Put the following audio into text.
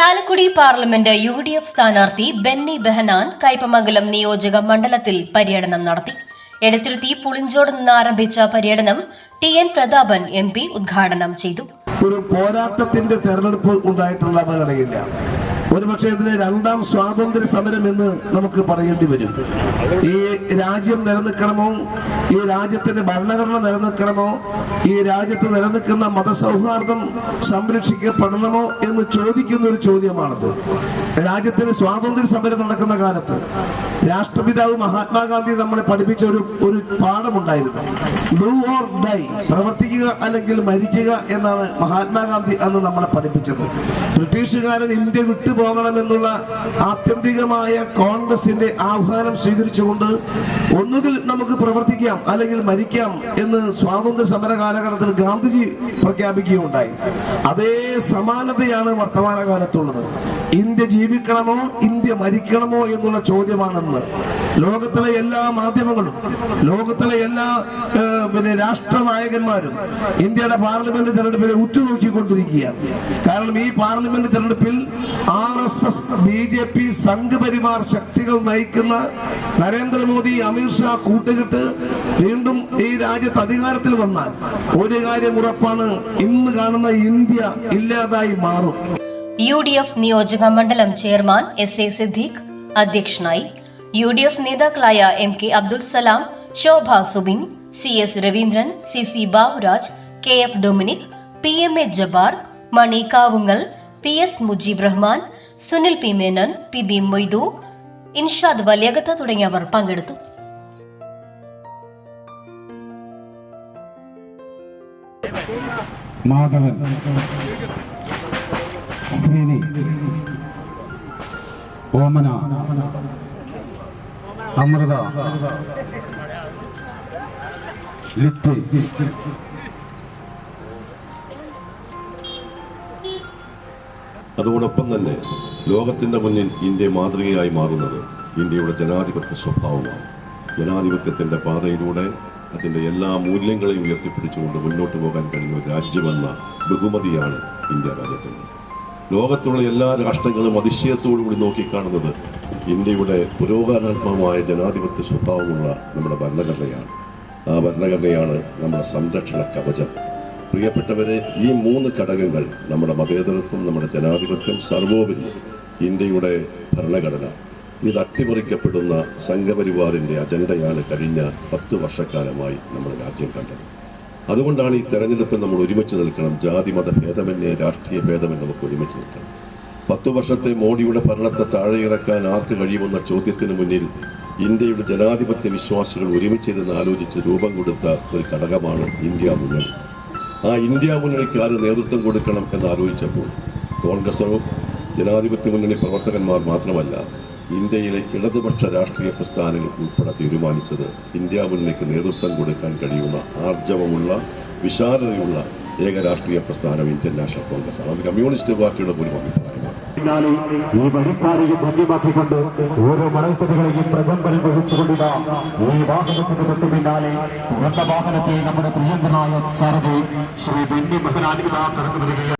Chalakudy parliament U D F സ്ഥാനാർത്ഥി ബെന്നി ബെഹനാൻ കൈപ്പമംഗലം നിയോജക മണ്ഡലത്തിൽ പര്യടനം നടത്തി. എടത്തിരുത്തി പുളിഞ്ചോട് നിന്ന് ആരംഭിച്ച പര്യടനം T N Prathapan M P ഉദ്ഘാടനം ചെയ്തു. ഒരു പോരാട്ടത്തിന്റെ തെരഞ്ഞെടുപ്പ് ഉണ്ടായിട്ടുള്ള ഒരുപക്ഷെ ഇതിനെ രണ്ടാം സ്വാതന്ത്ര്യ സമരം എന്ന് നമുക്ക് പറയേണ്ടി വരും. ഈ രാജ്യം നിലനിൽക്കണമോ? ഈ രാജ്യത്തിന്റെ ഭരണഘടന നിലനിൽക്കണമോ? ഈ രാജ്യത്ത് നിലനിൽക്കുന്ന മതസൗഹാർദ്ദം സംരക്ഷിക്കപ്പെടണമോ എന്ന് ചോദിക്കുന്ന ഒരു ചോദ്യമാണത്. രാജ്യത്തിന് സ്വാതന്ത്ര്യ സമരം നടക്കുന്ന കാലത്ത് രാഷ്ട്രപിതാവ് മഹാത്മാഗാന്ധി നമ്മളെ പഠിപ്പിച്ച ഒരു ഒരു പാഠമുണ്ടായിരുന്നു. ഡു ഓർ ഡൈ പ്രവർത്തിക്കുക അല്ലെങ്കിൽ മരിക്കുക എന്നാണ് മഹാത്മാഗാന്ധി അന്ന് നമ്മളെ പഠിപ്പിച്ചത്. ബ്രിട്ടീഷുകാരൻ ഇന്ത്യ വിട്ടുപോകണമെന്നുള്ള ആത്യന്തികമായ കോൺഗ്രസിന്റെ ആഹ്വാനം സ്വീകരിച്ചുകൊണ്ട് ഒന്നുകിൽ നമുക്ക് പ്രവർത്തിക്കാം അല്ലെങ്കിൽ മരിക്കാം എന്ന് സ്വാതന്ത്ര്യ സമര കാലഘട്ടത്തിൽ ഗാന്ധിജി പ്രഖ്യാപിക്കുകയുണ്ടായി. അതേ സമാനതയാണ് വർത്തമാനകാലത്തുള്ളത്. ഇന്ത്യ ജീവിക്കണമോ ഇന്ത്യ മരിക്കണമോ എന്നുള്ള ചോദ്യമാണെന്ന് ലോകത്തിലെ എല്ലാ മാധ്യമങ്ങളും ലോകത്തിലെ എല്ലാ പിന്നെ രാഷ്ട്ര നായകന്മാരും ഇന്ത്യയുടെ പാർലമെന്റ് തെരഞ്ഞെടുപ്പിനെ ഉറ്റുനോക്കിക്കൊണ്ടിരിക്കുകയാണ്. കാരണം ഈ പാർലമെന്റ് തെരഞ്ഞെടുപ്പിൽ R S S B J P Sangh Parivar ശക്തികൾ നയിക്കുന്ന നരേന്ദ്രമോദി അമിത്ഷാ കൂട്ടുകെട്ട് വീണ്ടും ഈ രാജ്യത്ത് അധികാരത്തിൽ വന്നാൽ ഒരു കാര്യം ഉറപ്പാണ് ഇന്ന് കാണുന്ന ഇന്ത്യ ഇല്ലാതായി മാറും. യു ഡി എഫ് നിയോജക മണ്ഡലം ചെയർമാൻ എസ് എ സിദ്ദീഖ് അധ്യക്ഷനായി യു ഡി എഫ് നേതാക്കളായ M K Abdul Salam Shobha Subin C S Raveendran C C Baburaj K F Dominic P M A Jabbar Mani Kavungal P S Mujeeb Rahman Sunil P Menon P B Moidu Inshad Valiyakath തുടങ്ങിയവർ പങ്കെടുത്തു മാധവൻ ശ്രീനി ഓമന അമൃത. ലിറ്റ്. അതോടൊപ്പം തന്നെ ലോകത്തിന്റെ മുന്നിൽ India മാതൃകയായി മാറുന്നത് ഇന്ത്യയുടെ ജനാധിപത്യ സ്വഭാവമാണ്. ജനാധിപത്യത്തിന്റെ പാതയിലൂടെ അതിന്റെ എല്ലാ മൂല്യങ്ങളെയും ഉയർത്തിപ്പിടിച്ചുകൊണ്ട് മുന്നോട്ട് പോകാൻ കഴിയുന്ന ഒരു രാജ്യമെന്ന ബഹുമതിയാണ് ഇന്ത്യ രാജ്യത്തുള്ളത്. ലോകത്തുള്ള എല്ലാ രാഷ്ട്രങ്ങളും അതിശയത്തോടുകൂടി നോക്കിക്കാണുന്നത് ഇന്ത്യയുടെ പുരോഗമനാത്മകമായ ജനാധിപത്യ സ്വഭാവമുള്ള നമ്മുടെ ഭരണഘടനയാണ്. ആ ഭരണഘടനയാണ് നമ്മുടെ സംരക്ഷണ കവചം. പ്രിയപ്പെട്ടവരെ ഈ മൂന്ന് ഘടകങ്ങൾ നമ്മുടെ മതേതരത്വം നമ്മുടെ ജനാധിപത്യം സർവോപരി ഇന്ത്യയുടെ ഭരണഘടന. ഇത് അട്ടിമറിക്കപ്പെടുന്ന സംഘപരിവാറിന്റെ അജണ്ടയാണ് കഴിഞ്ഞ പത്ത് വർഷക്കാലമായി നമ്മുടെ രാജ്യം കണ്ടത്. അതുകൊണ്ടാണ് ഈ തെരഞ്ഞെടുപ്പിൽ നമ്മൾ ഒരുമിച്ച് നിൽക്കണം. ജാതി മത ഭേദമന്യേ രാഷ്ട്രീയ ഭേദമന്യേ നമുക്ക് ഒരുമിച്ച് നിൽക്കണം. പത്തു വർഷത്തെ മോഡിയുടെ ഭരണത്തെ താഴെയിറക്കാൻ ആർക്ക് കഴിയുമെന്ന ചോദ്യത്തിന് മുന്നിൽ ഇന്ത്യയുടെ ജനാധിപത്യ വിശ്വാസികൾ ഒരുമിച്ചിരുന്ന് ആലോചിച്ച് രൂപം കൊടുത്ത ഒരു ഘടകമാണ് ഇന്ത്യ മുന്നണി. ആ ഇന്ത്യ മുന്നണിക്ക് ആര് നേതൃത്വം കൊടുക്കണം എന്ന് ആലോചിച്ചപ്പോൾ കോൺഗ്രസോ ജനാധിപത്യ മുന്നണി പ്രവർത്തകന്മാർ മാത്രമല്ല ഇന്ത്യയിലെ ഇടതുപക്ഷ രാഷ്ട്രീയ പ്രസ്ഥാനങ്ങൾ ഉൾപ്പെടെ തീരുമാനിച്ചത് ഇന്ത്യ മുന്നണിക്ക് നേതൃത്വം കൊടുക്കാൻ കഴിയുന്ന ആർജവമുള്ള വിശാലതയുള്ള ഏക രാഷ്ട്രീയ പ്രസ്ഥാനം ഇന്ത്യൻ നാഷണൽ കോൺഗ്രസ് ആണ്. അത് കമ്മ്യൂണിസ്റ്റ് പാർട്ടിയുടെ പോലും ഈ മണിക്കാരെയും ധന്യമാക്കിക്കൊണ്ട് ഓരോ മണൽപ്പതികളെയും പ്രകമ്പനം വഹിച്ചുകൊണ്ടിട ഈ വാഹനത്തിന് തൊട്ടു പിന്നാലെ തുറന്ന വാഹനത്തെ നമ്മുടെ പ്രിയങ്കനായ സർവേ ശ്രീ ബെന്നി ബഹനാനിത കടന്നു വരികയാണ്.